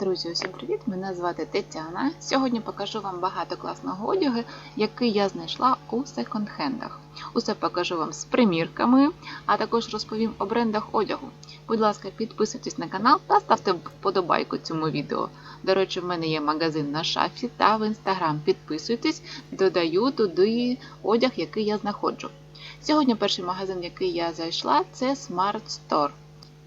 Друзі, усім привіт! Мене звати Тетяна. Сьогодні покажу вам багато класного одягу, який я знайшла у секонд-хендах. Усе покажу вам з примірками, а також розповім о брендах одягу. Будь ласка, підписуйтесь на канал та ставте вподобайку цьому відео. До речі, в мене є магазин на шафі та в інстаграм. Підписуйтесь, додаю туди одяг, який я знаходжу. Сьогодні перший магазин, який я зайшла, це Smart Store.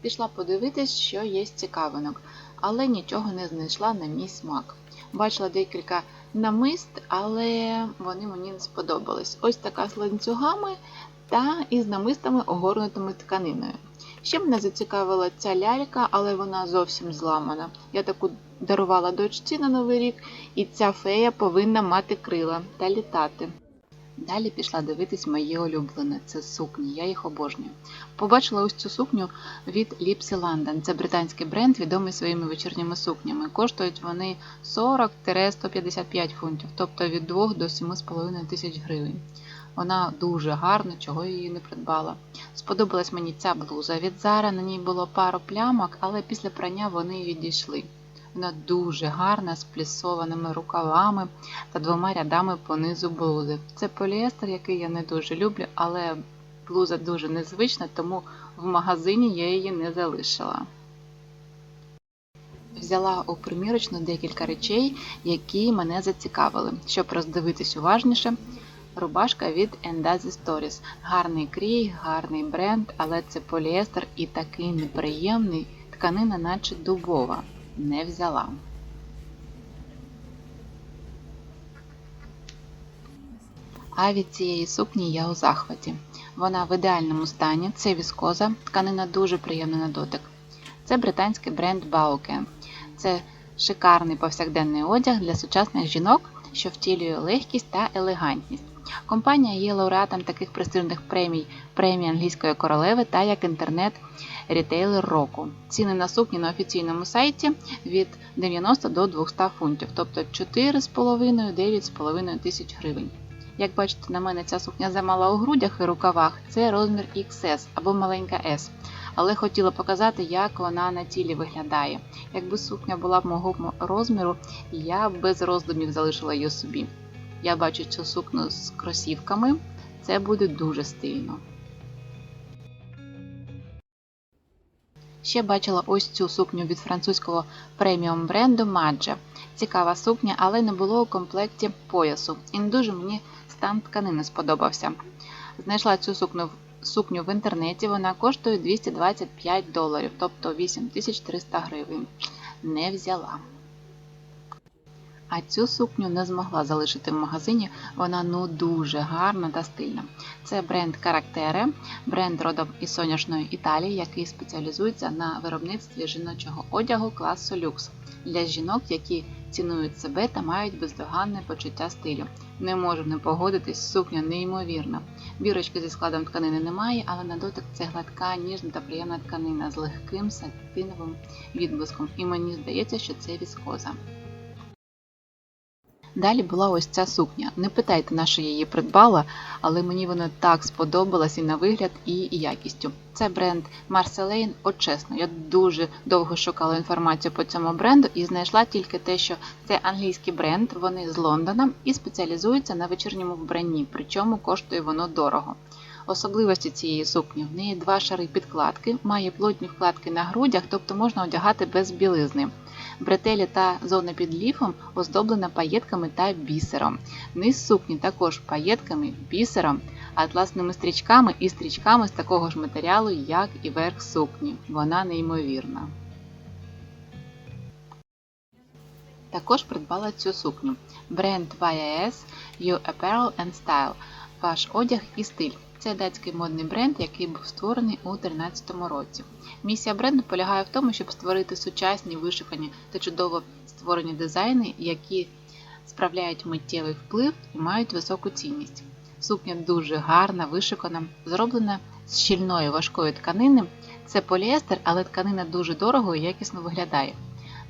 Пішла подивитись, що є з цікавинок, але нічого не знайшла на мій смак. Бачила декілька намист, але вони мені не сподобались. Ось така з ланцюгами та із намистами огорнутими тканиною. Ще мене зацікавила ця лялька, але вона зовсім зламана. Я таку дарувала дочці на Новий рік, і ця фея повинна мати крила та літати. Далі пішла дивитись мої улюблені. Це сукні, я їх обожнюю. Побачила ось цю сукню від Lipsy London. Це британський бренд, відомий своїми вечірніми сукнями. Коштують вони 40-155 фунтів, тобто від 2 до 7,5 тисяч гривень. Вона дуже гарна, чого її не придбала. Сподобалась мені ця блуза від Zara, на ній було пару плямок, але після прання вони відійшли. Вона дуже гарна, з плісованими рукавами та двома рядами по низу блузи. Це поліестер, який я не дуже люблю, але блуза дуже незвична, тому в магазині я її не залишила. Взяла у примірочну декілька речей, які мене зацікавили. Щоб роздивитись уважніше, рубашка від Endazi Stories. Гарний крій, гарний бренд, але це поліестер і такий неприємний, тканина, наче дубова. Не взяла. А від цієї сукні я у захваті. Вона в ідеальному стані, це віскоза, тканина дуже приємна на дотик. Це британський бренд Bauke. Це шикарний повсякденний одяг для сучасних жінок, що втілює легкість та елегантність. Компанія є лауреатом таких престижних премій премії англійської королеви та як інтернет-рітейлер року. Ціни на сукні на офіційному сайті від 90 до 200 фунтів, тобто 4,5-9,5 тисяч гривень. Як бачите, на мене ця сукня замала у грудях і рукавах, це розмір XS або маленька S. Але хотіла показати, як вона на тілі виглядає. Якби сукня була б мого розміру, я б без роздумів залишила її собі. Я бачу цю сукню з кросівками, це буде дуже стильно. Ще бачила ось цю сукню від французького преміум бренду Madge. Цікава сукня, але не було у комплекті поясу. І не дуже мені стан тканини сподобався. Знайшла цю сукню, сукню в інтернеті, вона коштує 225 доларів, тобто 8300 гривень. Не взяла. А цю сукню не змогла залишити в магазині, вона ну дуже гарна та стильна. Це бренд Caractere, бренд родом із сонячної Італії, який спеціалізується на виробництві жіночого одягу класу люкс для жінок, які цінують себе та мають бездоганне почуття стилю. Не можу не погодитись, сукня неймовірна. Бірочки зі складом тканини немає, але на дотик це гладка, ніжна та приємна тканина з легким сатиновим відблиском, і мені здається, що це віскоза. Далі була ось ця сукня. Не питайте, на що я її придбала, але мені вона так сподобалась і на вигляд, і якістю. Це бренд Marceline, от чесно, я дуже довго шукала інформацію по цьому бренду і знайшла тільки те, що це англійський бренд, вони з Лондона і спеціалізуються на вечірньому вбранні, причому коштує воно дорого. Особливості цієї сукні в неї два шари підкладки, має плотні вкладки на грудях, тобто можна одягати без білизни. Бретелі та зона під ліфом оздоблена паєтками та бісером. Низ сукні також паєтками, бісером, атласними стрічками і стрічками з такого ж матеріалу, як і верх сукні. Вона неймовірна. Також придбала цю сукню. Бренд YAS You Apparel and Style. Ваш одяг і стиль. Це датський модний бренд, який був створений у 2013 році. Місія бренду полягає в тому, щоб створити сучасні, вишукані та чудово створені дизайни, які справляють миттєвий вплив і мають високу цінність. Сукня дуже гарна, вишукана, зроблена з щільної важкої тканини. Це поліестер, але тканина дуже дорого і якісно виглядає.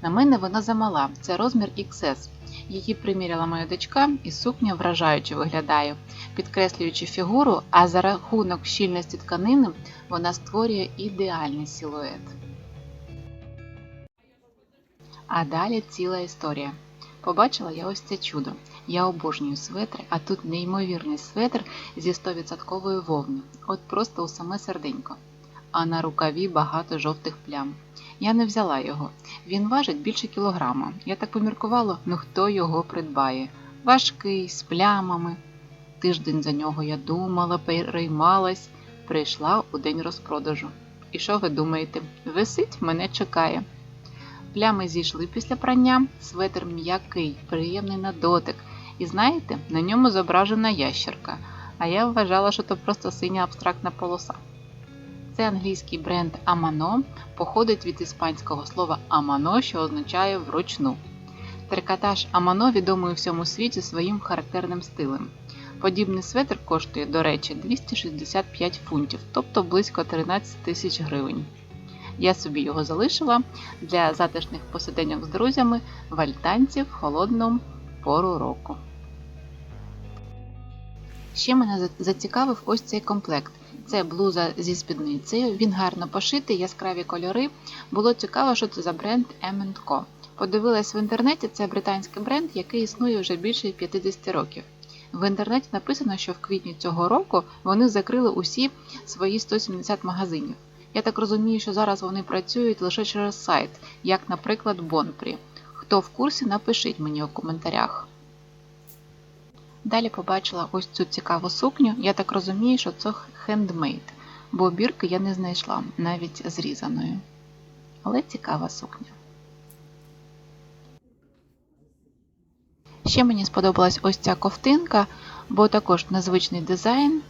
На мене вона замала, це розмір XS. Її приміряла моя дочка, і сукня вражаюче виглядає, підкреслюючи фігуру, а за рахунок щільності тканини вона створює ідеальний силует. А далі ціла історія. Побачила я ось це чудо. Я обожнюю светри, а тут неймовірний светр зі 100% вовни. От просто у саме серденько. А на рукаві багато жовтих плям. Я не взяла його. Він важить більше кілограма. Я так поміркувала, ну хто його придбає. Важкий, з плямами. Тиждень за нього я думала, переймалась, прийшла у день розпродажу. І що ви думаєте? Висить, мене чекає. Плями зійшли після прання, светр м'який, приємний на дотик. І знаєте, на ньому зображена ящерка, а я вважала, що то просто синя абстрактна полоса. Це англійський бренд Amano, походить від іспанського слова Amano, що означає вручну. Трикотаж Amano відомий у всьому світі своїм характерним стилем. Подібний светр коштує, до речі, 265 фунтів, тобто близько 13 тисяч гривень. Я собі його залишила для затишних посиденьок з друзями в альтанці в холодну пору року. Ще мене зацікавив ось цей комплект. Це блуза зі спідницею, він гарно пошитий, яскраві кольори. Було цікаво, що це за бренд M&Co. Подивилась в інтернеті, це британський бренд, який існує вже більше 50 років. В інтернеті написано, що в квітні цього року вони закрили усі свої 170 магазинів. Я так розумію, що зараз вони працюють лише через сайт, як, наприклад, Бонпрі. Хто в курсі, напишіть мені у коментарях. Далі побачила ось цю цікаву сукню. Я так розумію, що це хендмейд, бо бірки я не знайшла, навіть зрізаною. Але цікава сукня. Ще мені сподобалась ось ця ковтинка, бо також незвичний дизайн,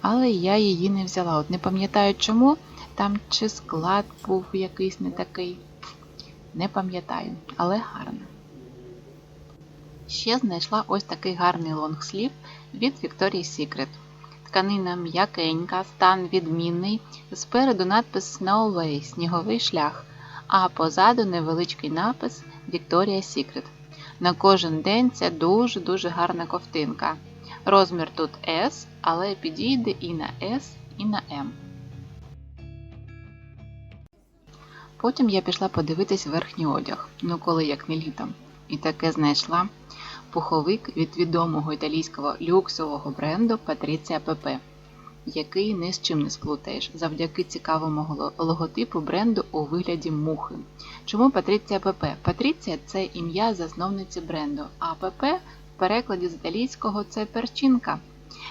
але я її не взяла. От не пам'ятаю чому. Там чи склад був якийсь не такий. Не пам'ятаю, але гарно. Ще знайшла ось такий гарний лонгслів від Victoria's Secret. Тканина м'якенька, стан відмінний. Спереду надпис Snow Way сніговий шлях, а позаду невеличкий напис Victoria's Secret. На кожен день це дуже-дуже гарна ковтинка. Розмір тут S, але підійде і на S, і на M. Потім я пішла подивитись верхній одяг, ну коли як не літом. І таке знайшла пуховик від відомого італійського люксового бренду Патріція ПП, який ні з чим не сплутаєш завдяки цікавому логотипу бренду у вигляді мухи. Чому Патріція ПП? Патріція це ім'я засновниці бренду, а ПП в перекладі з італійського це перчинка.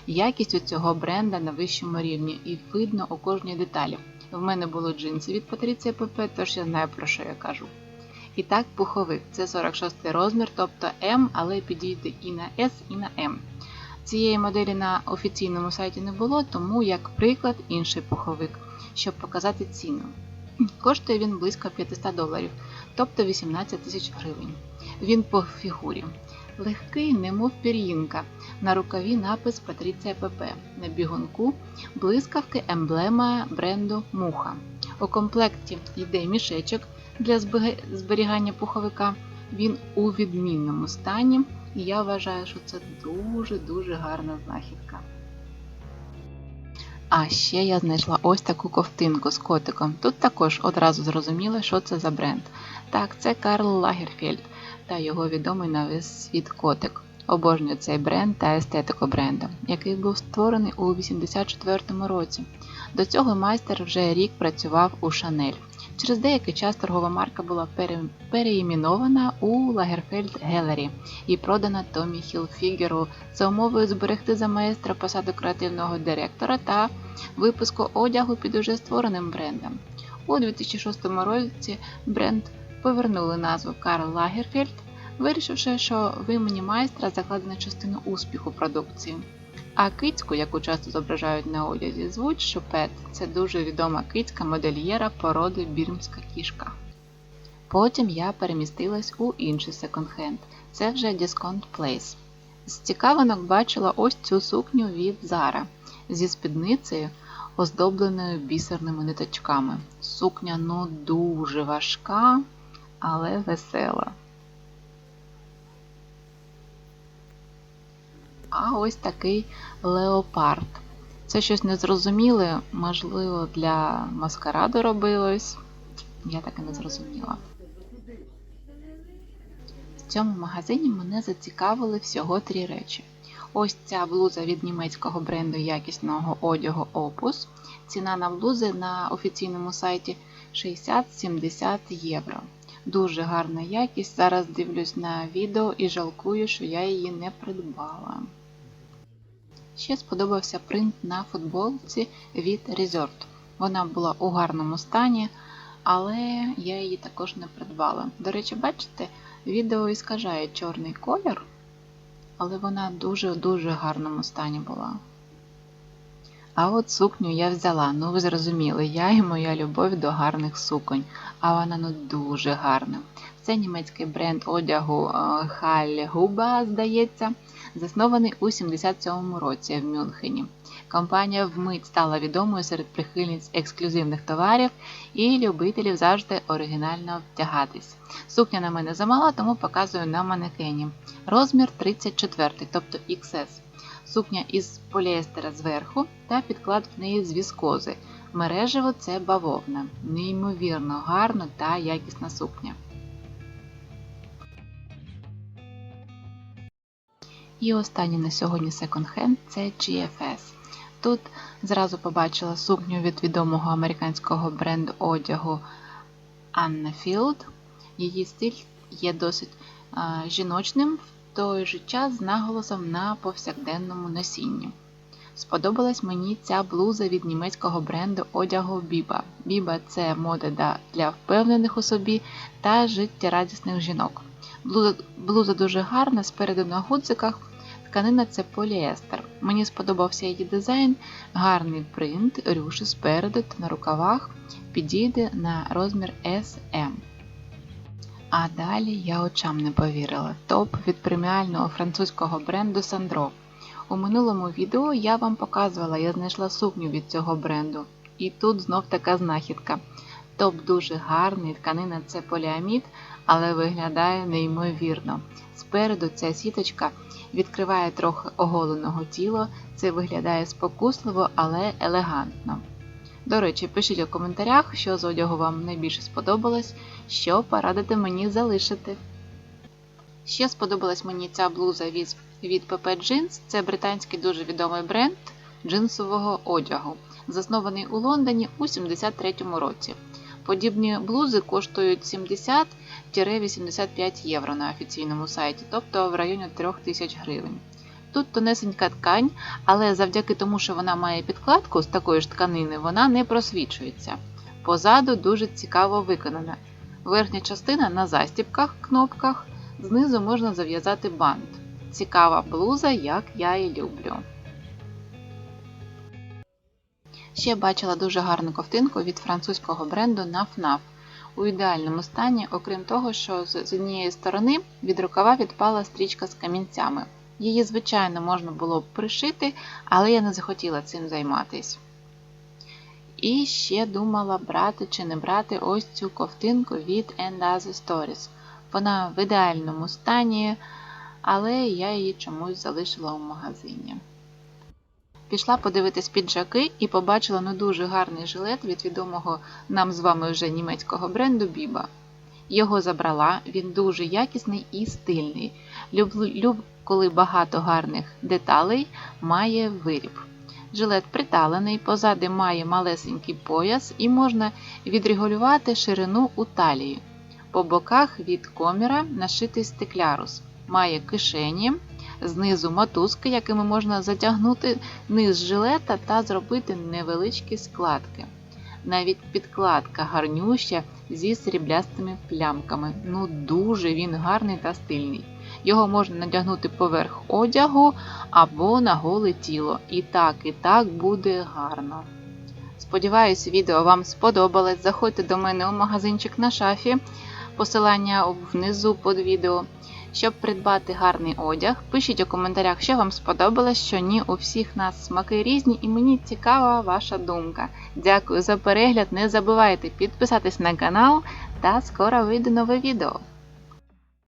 Якість у цього бренда на вищому рівні і видно у кожній деталі. В мене було джинси від Патріція ПП, тож я знаю про що я кажу. І так, пуховик це 46 розмір, тобто М, але підійде і на S, і на М. Цієї моделі на офіційному сайті не було, тому, як приклад, інший пуховик, щоб показати ціну. Коштує він близько 500 доларів, тобто 18 тисяч гривень. Він по фігурі. Легкий, немов пір'їнка. На рукаві напис Патріція ПП. На бігунку блискавки емблема бренду Муха. У комплекті йде мішечок для зберігання пуховика. Він у відмінному стані, і я вважаю, що це дуже-дуже гарна знахідка. А ще я знайшла ось таку ковтинку з котиком. Тут також одразу зрозуміло, що це за бренд. Так, це Карл Лагерфельд та його відомий на весь світ котик. Обожнюю цей бренд та естетику бренду, який був створений у 1984 році. До цього майстер вже рік працював у Шанель. Через деякий час торгова марка була переіменована у Лагерфельд Гелері і продана Томі Хілфігеру за умовою зберегти за майстра посаду креативного директора та випуску одягу під уже створеним брендом. У 2006 році бренд повернули назву Карл Лагерфельд, вирішивши, що в імені майстра закладена частина успіху продукції. А кицьку, яку часто зображають на одязі, звуть Шупет. Це дуже відома кицька модельєра породи бірмська кішка. Потім я перемістилась у інший секонд-хенд. Це вже Discount Place. З цікавинок бачила ось цю сукню від Zara зі спідницею, оздобленою бісерними ниточками. Сукня ну дуже важка, але весела. А ось такий леопард. Це щось незрозуміле, можливо, для маскараду робилось. Я так і не зрозуміла. В цьому магазині мене зацікавили всього три речі. Ось ця блуза від німецького бренду якісного одягу Opus. Ціна на блузи на офіційному сайті 60-70 євро. Дуже гарна якість. Зараз дивлюсь на відео і жалкую, що я її не придбала. Ще сподобався принт на футболці від Resort. Вона була у гарному стані, але я її також не придбала. До речі, бачите, відео іскажає чорний колір, але вона дуже-дуже гарному стані була. А от сукню я взяла, ну ви зрозуміли, я і моя любов до гарних суконь, а вона ну дуже гарна. Це німецький бренд одягу Halle Huba, здається, заснований у 77-му році в Мюнхені. Компанія вмить стала відомою серед прихильниць ексклюзивних товарів і любителів завжди оригінально втягатись. Сукня на мене замала, тому показую на манекені. Розмір 34, тобто XS. Сукня із поліестера зверху та підклад в неї з віскози. Мережево це бавовна. Неймовірно гарна та якісна сукня. І останній на сьогодні секонд-хенд це GFS. Тут зразу побачила сукню від відомого американського бренду одягу Anna Field. Її стиль є досить жіночним, в той же час з наголосом на повсякденному носінні. Сподобалась мені ця блуза від німецького бренду одягу Біба. Біба це мода для впевнених у собі та життєрадісних жінок. Блуза, дуже гарна, спереду на гудзиках. Тканина це поліестер. Мені сподобався її дизайн, гарний принт, рюші спереду та на рукавах підійде на розмір SM. А далі я очам не повірила. Топ від преміального французького бренду Sandro. У минулому відео я вам показувала, я знайшла сукню від цього бренду. І тут знов така знахідка. Топ дуже гарний, тканина це поліамід, але виглядає неймовірно. Спереду ця сіточка відкриває трохи оголеного тіла, це виглядає спокусливо, але елегантно. До речі, пишіть у коментарях, що з одягу вам найбільше сподобалось, що порадите мені залишити. Ще сподобалась мені ця блуза від, від PP Jeans, це британський дуже відомий бренд джинсового одягу, заснований у Лондоні у 73-му році. Подібні блузи коштують 70-85 євро на офіційному сайті, тобто в районі 3000 гривень. Тут тонесенька ткань, але завдяки тому, що вона має підкладку з такої ж тканини, вона не просвічується. Позаду дуже цікаво виконана. Верхня частина на застібках, кнопках, знизу можна зав'язати бант. Цікава блуза, як я і люблю. Ще бачила дуже гарну ковтинку від французького бренду NAF-NAF. У ідеальному стані, окрім того, що з однієї сторони від рукава відпала стрічка з камінцями. Її, звичайно, можна було б пришити, але я не захотіла цим займатися. І ще думала, брати чи не брати ось цю ковтинку від And Other Stories. Вона в ідеальному стані, але я її чомусь залишила у магазині. Пішла подивитись піджаки і побачила ну дуже гарний жилет від відомого нам з вами вже німецького бренду Біба. Його забрала, він дуже якісний і стильний. Люблю, люб, коли багато гарних деталей має виріб. Жилет приталений, позади має малесенький пояс і можна відрегулювати ширину у талії. По боках від коміра нашитий стеклярус. Має кишені, знизу мотузки, якими можна затягнути низ жилета та зробити невеличкі складки. Навіть підкладка гарнюща зі сріблястими плямками. Ну дуже він гарний та стильний. Його можна надягнути поверх одягу або на голе тіло. І так, і так буде гарно. Сподіваюсь, відео вам сподобалось. Заходьте до мене у магазинчик на шафі, посилання внизу під відео. Щоб придбати гарний одяг, пишіть у коментарях, що вам сподобалось, що ні, у всіх нас смаки різні, і мені цікава ваша думка. Дякую за перегляд, не забувайте підписатись на канал та скоро вийде нове відео.